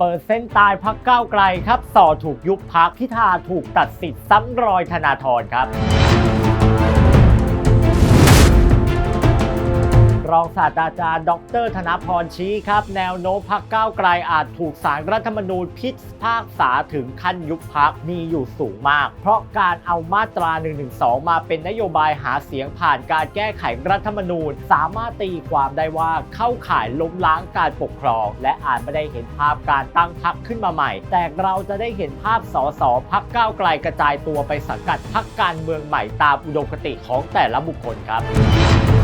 เปิดเส้นตายพักก้าวไกลครับ สอถูกยุบพักพิธาถูกตัดสิทธิ์ซ้ำรอยธนาธรครับ รองศาสตราจารย์ ดร ธนพรชี้ครับ แนวโน้มพักก้าวไกลอาจถูกสารรัฐธรรมนูญพิพากษาถึงขั้นยุบพักมีอยู่สูงมาก เพราะการเอามาตรา 112 มาเป็นนโยบายหาเสียงผ่านการแก้ไขรัฐธรรมนูญ สามารถตีความได้ว่าเข้าข่ายล้มล้างการปกครอง และอาจไม่ได้เห็นภาพการตั้งพักขึ้นมาใหม่ แต่เราจะได้เห็นภาพสสพักก้าวไกลกระจายตัวไปสังกัดพักการเมืองใหม่ตามอุดมคติของแต่ละบุคคลครับ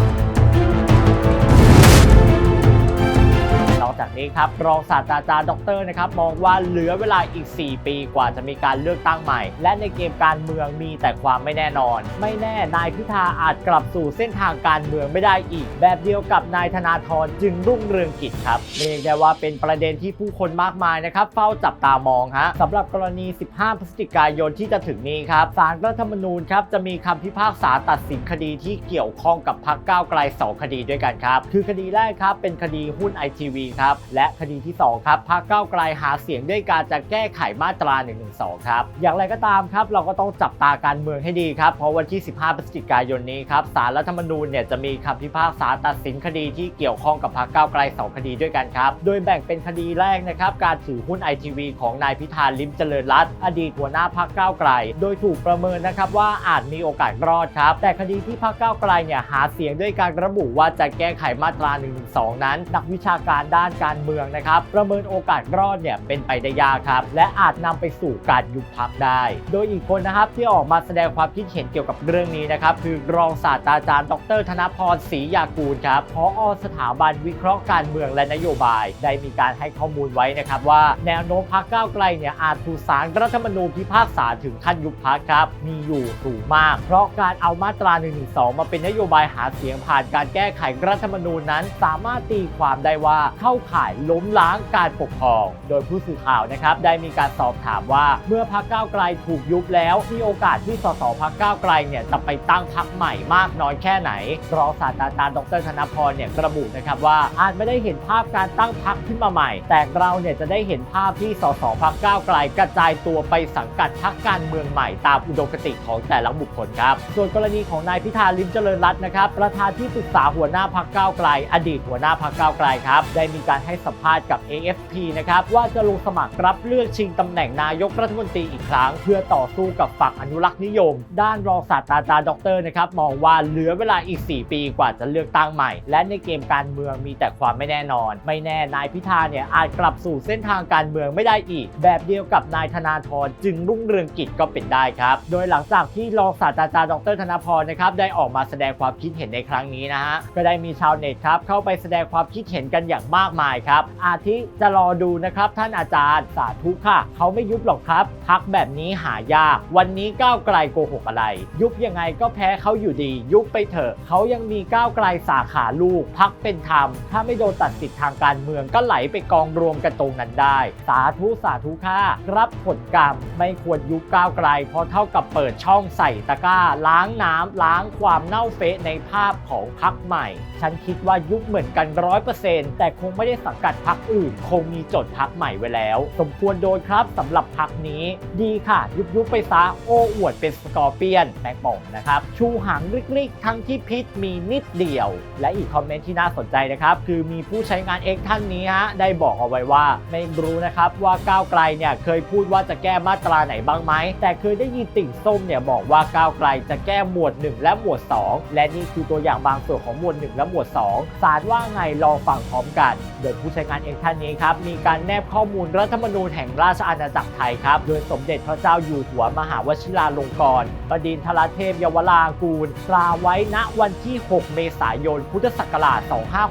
อกจากนี้ครับรองศาสตราจารย์ดรนะครับมองว่าเหลือเวลาอีก 4 ปีกว่าจะมีการเลือกตั้งใหม่ และในเกมการเมืองมีแต่ความไม่แน่นอน ไม่แน่นายพิธาอาจกลับสู่เส้นทางการเมืองไม่ได้อีก แบบเดียวกับนายธนาธรจึงรุ่งเรืองกิจครับเรียกได้ว่าเป็นประเด็นที่ผู้คนมากมายนะครับเฝ้าจับตามองฮะสำหรับกรณี 15 พฤศจิกายนที่จะถึงนี้ครับศาลรัฐธรรมนูญครับจะมีคำพิพากษาตัดสินคดีที่เกี่ยวข้องกับพรรคก้าวไกล2คดีด้วยกันครับคือคดีแรกครับเป็นคดีหุ้นไอทีวีครับ และคดีที่ 2 ครับพรรคก้าวไกลหาเสียงด้วยการจะแก้ไขมาตรา 112 ครับ อย่างไรก็ตามครับ เราก็ต้องจับตาการเมืองให้ดีครับ เพราะวันที่ 15 พฤศจิกายนนี้ครับศาลรัฐธรรมนูญเนี่ยจะมีคำพิพากษาตัดสินคดีที่เกี่ยวข้องกับพรรคก้าวไกล 2 คดีด้วยกันครับ โดยแบ่งเป็นคดีแรกนะครับการถือหุ้นไอทีวีของนายพิธาลิมเจริญรัตน์อดีตหัวหน้าพรรคก้าวไกล โดยถูกประเมินนะครับว่าอาจมีโอกาสรอดครับ แต่คดีที่พรรคก้าวไกลเนี่ยหาเสียงด้วยการระบุว่าจะแก้ไขมาตรา 112 นั้น นักวิชาการด้านการเมืองนะครับ ประเมินโอกาสรอดเนี่ยเป็นไปได้ยากครับ และอาจนำไปสู่การยุบพักได้ โดยอีกคนนะครับที่ออกมาแสดงความคิดเห็นเกี่ยวกับเรื่องนี้นะครับคือรองศาสตราจารย์ ดร ธนพรศรียากูลครับผอสถาบันวิเคราะห์การเมืองและนโยบาย ได้มีการให้ข้อมูลไว้นะครับว่าแนวโน้มพักก้าวไกลเนี่ยอาจถูกศาลรัฐธรรมนูญพิพากษาถึงขั้นยุบพักครับ มีอยู่สูงมาก เพราะการเอามาตรา112มาเป็นนโยบายหาเสียงผ่านการแก้ไขรัฐธรรมนูญนั้น สามารถตีความได้ว่าเข้าข่ายล้มล้างการปกครอง โดยผู้สื่อข่าวนะครับได้มีการสอบถามว่า เมื่อพักก้าวไกลถูกยุบแล้ว มีโอกาสที่สสพักก้าวไกลเนี่ยจะไปตั้งพักใหม่มากน้อยแค่ไหน รองศาสตราจารย์ดรธนพรเนี่ยระบุนะครับว่าอาจไม่ได้เห็นภาพการตั้งพักขึ้นมาใหม่ แต่เราเนี่ยจะได้เห็นภาพที่สสพักก้าวไกล กระจายตัวไปสังกัดพักการเมืองใหม่ตามอุดมคติของแต่ละบุคคลครับ ส่วนกรณีของนายพิธาลิมเจริญรัตน์นะครับประธานที่ปรึกษาหัวหน้าพักก้าวไกล อดีตหัวหน้าพักก้าวไกลครับได้มีการให้สัมภาษณ์กับ AFP นะครับว่าจะลงสมัครรับเลือกชิงตำแหน่งนายกรัฐมนตรีอีกครั้ง เพื่อต่อสู้กับฝั่งอนุรักษ์นิยม ด้านรองศาสตราจารย์ดรนะครับมองว่าเหลือเวลาอีก 4 ปีกว่าจะเลือกตั้งใหม่ และในเกมการเมืองมีแต่ความไม่แน่นอน ไม่แน่นายพิธาเนี่ยอาจกลับสู่เส้นทางการเมืองไม่ได้อีก แบบเดียวกับนายธนาธรจึงรุ่งเรืองกิจก็เป็นได้ครับ โดยหลังจากที่รองศาสตราจารย์ดรธนาพรนะครับได้ออกมาแสดงความคิดเห็นในครั้งนี้นะฮะก็ได้มีชาวเน็ตครับเข้าไปแสดงความคิดเห็นกันอย่างมากมายครับ อาทิจะรอดูนะครับท่านอาจารย์สาธุค่ะ เขาไม่ยุบหรอกครับ พักแบบนี้หายาก วันนี้ก้าวไกลโกหกอะไร ยุบยังไงก็แพ้เขาอยู่ดี ยุบไปเถอะเขายังมีก้าวไกลสาขาลูก พักเป็นธรรม ถ้าไม่โดนตัดสิทธิ์ทางการเมืองก็ไหลไปกองรวมกันตรงนั้นได้ สาธุสาธุค่ะรับผลกรรมไม่ควรยุบก้าวไกล เพราะเท่ากับเปิดช่องใส่ตะกร้า ล้างน้ำล้างความเน่าเฟะในภาพของพักใหม่ ฉันคิดว่ายุบเหมือนกันร้อยเปอร์เซ็นต์แต่คงไม่ได้สังกัดพักอื่น คงมีจดพักใหม่ไว้แล้ว สมควรโดนครับสำหรับพักนี้ ดีค่ะ ยุบยุบไปซะโอ้อวดเป็นสกอร์เปียนแมงป่องนะครับ ชูหางริกๆ ทั้งที่พิษมีนิดเดียว และอีกคอมเมนต์ที่น่าสนใจนะครับ คือมีผู้ใช้งาน X ท่านนี้ฮะได้บอกเอาไว้ว่า ไม่รู้นะครับว่าก้าวไกลเนี่ยเคยพูดว่าจะแก้มาตราไหนบ้างไหมแต่เคยได้ยินติ่งส้มเนี่ยบอกว่าก้าวไกลจะแก้หมวด 1 และหมวด 2 และนี่คือตัวอย่างบางส่วนของหมวด 1 และหมวด 2 สารว่าไงรอฟังพร้อมกัน โดยผู้ใช้งาน X ท่านนี้ครับมีการแนบข้อมูลรัฐธรรมนูญแห่งราชอาณาจักรไทยครับโดยสมเด็จพระเจ้าอยู่หัวมหาวชิราลงกรณ์บดินทรเทพเยาวรากูลตราไว้ณวันที่ 6 เมษายน พุทธศักราช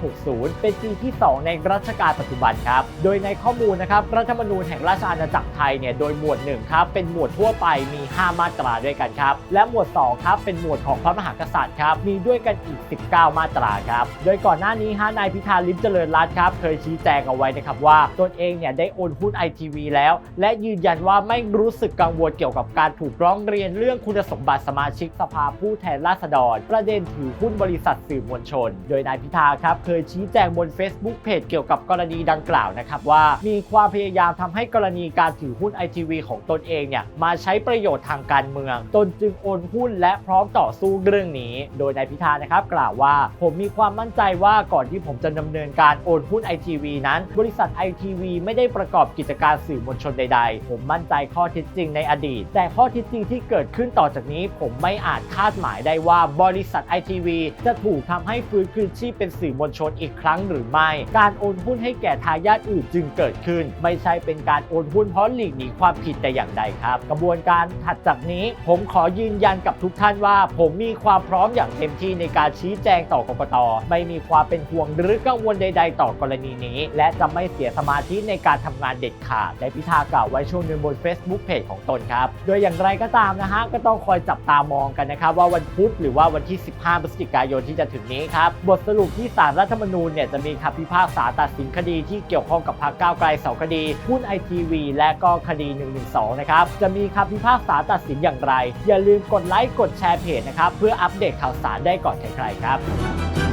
2560 เป็นปีที่ 2 ในรัชกาลปัจจุบันครับ โดยในข้อมูลนะครับรัฐธรรมนูญแห่งราชอาณาจักรไทยเนี่ยโดยหมวด1ครับเป็นหมวดทั่วไปมี 5 มาตราด้วยกันครับ และหมวด2ครับเป็นหมวดของพระมหากษัตริย์ครับมีด้วยกันอีก 19 มาตราครับ โดยก่อนหน้านี้ฮะนายพิธาลิมเจริญรัตน์ครับเคยชี้แจงเอาไว้นะครับว่าตนเองเนี่ยได้โอนหุ้นไอทีวีแล้ว และยืนยันว่าไม่รู้สึกกังวลเกี่ยวกับการถูกร้องเรียนเรื่องคุณสมบัติสมาชิกสภาผู้แทนราษฎร ประเด็นถือหุ้นบริษัทสื่อมวลชน โดยนายพิธาครับเคยชี้แจงบน Facebook เพจเกี่ยวกับกรณีดังกล่าวนะครับว่า มีความพยายามทำให้กรณีการถือหุ้นไอทีวีของตนเองเนี่ยมาใช้ประโยชน์ทางการเมือง ตนจึงโอนหุ้นและพร้อมต่อสู้เรื่องนี้ โดยนายพิธานะครับกล่าวว่า ผมมีความมั่นใจว่าก่อนที่ผมจะดำเนินการโอนหุ้นไอทีวีนั้น บริษัทไอทีวีไม่ได้ประกอบกิจการสื่อมวลชนใด ๆ ผมมั่นใจข้อเท็จจริงในอดีต แต่ข้อเท็จจริงที่เกิดขึ้นต่อจากนี้ ผมไม่อาจคาดหมายได้ว่าบริษัทไอทีวีจะถูกทำให้ฟื้นคืนชีพเป็นสื่อมวลชนอีกครั้งหรือไม่ การโอนหุ้นให้แก่ทายาทอื่นจึงเกิดขึ้น ไม่ใช่เป็นการโอนหุ้นเพราะหลีกหนีความผิดแต่อย่างใดครับ กระบวนการถัดจากนี้ ผมขอยืนยันกับทุกท่านว่า ผมมีความพร้อมอย่างเต็มที่ในการชี้แจงต่อกกตไม่มีความเป็นห่วงหรือกังวลใด ๆ ต่อกรณีนี้ และจะไม่เสียสมาธิในการทำงานเด็ดขาด ได้พิธากล่าวไว้ช่วงหนึงบน Facebook Page ของตนครับ โดยอย่างไรก็ตามนะฮะ ก็ต้องคอยจับตามองกันนะครับ ว่าวันพุธหรือว่าวันที่ 15พฤศจิกายนที่จะถึงนี้ครับ บทสรุปที่ศาลรัฐธรรมนูญเนี่ยจะมีคำพิพากษาตัดสินคดีที่เกี่ยวข้องกับพรรคก้าวไกลสองคดีหุ้นไอทีวีและก็คดี 112 นะครับ จะมีคำพิพากษาตัดสินอย่างไร อย่าลืมกดไลค์กดแชร์เพจนะครับเพื่ออัปเดตข่าวสารได้ก่อนใครๆครับ